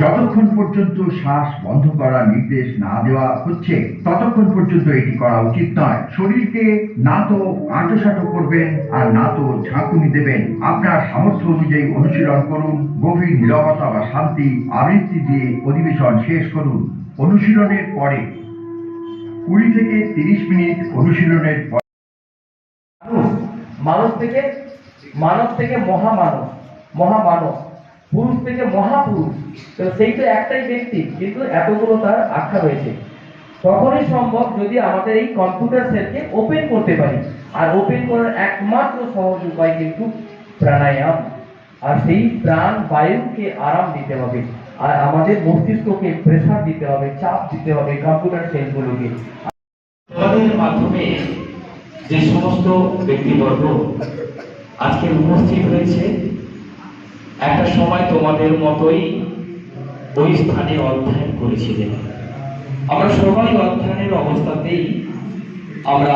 যতক্ষণ পর্যন্ত শ্বাস বন্ধ করার নির্দেশ না দেওয়া হচ্ছে, ততক্ষণ পর্যন্ত এটি করা উচিত নয়। শরীরকে না তো আঁটোসাঁটো করবেন আর না তো ঝাঁকুনি দেবেন। আপনার সামর্থ্য অনুযায়ী অনুশীলন করুন, গভীর নীরবতা বা শান্তি আবৃত্তি দিয়ে অধিবেশন শেষ করুন। অনুশীলনের পরে, কুড়ি থেকে তিরিশ মিনিট অনুশীলনের পর মানুষ থেকে, মানব থেকে মহামানব মহামানব। পুরুষ থেকে মহাপুরুষ। সেই তো একটাই ব্যক্তি, কিন্তু এতগুলো তার আখ্যা রয়েছে। তখনই সম্ভব যদি আমাদের এই কম্পিউটার সেলকে ওপেন করতে পারি। আর ওপেন করার একমাত্র সহজ উপায় কিন্তু প্রাণায়াম। আর সেই প্রাণ বায়ুকে আরাম দিতে হবে। আর আমাদের মস্তিষ্ককে প্রেসার দিতে হবে, চাপ দিতে হবে কম্পিউটার সেলগুলোকে মাধ্যমে যে সমস্ত ব্যক্তিবর্গ আজকে উপস্থিত হয়েছে একটা সময় তোমাদের মতোই ওই স্থানে অধ্যয়ন করেছিলেন আমরা সবাই অধ্যয়নের অবস্থাতেই আমরা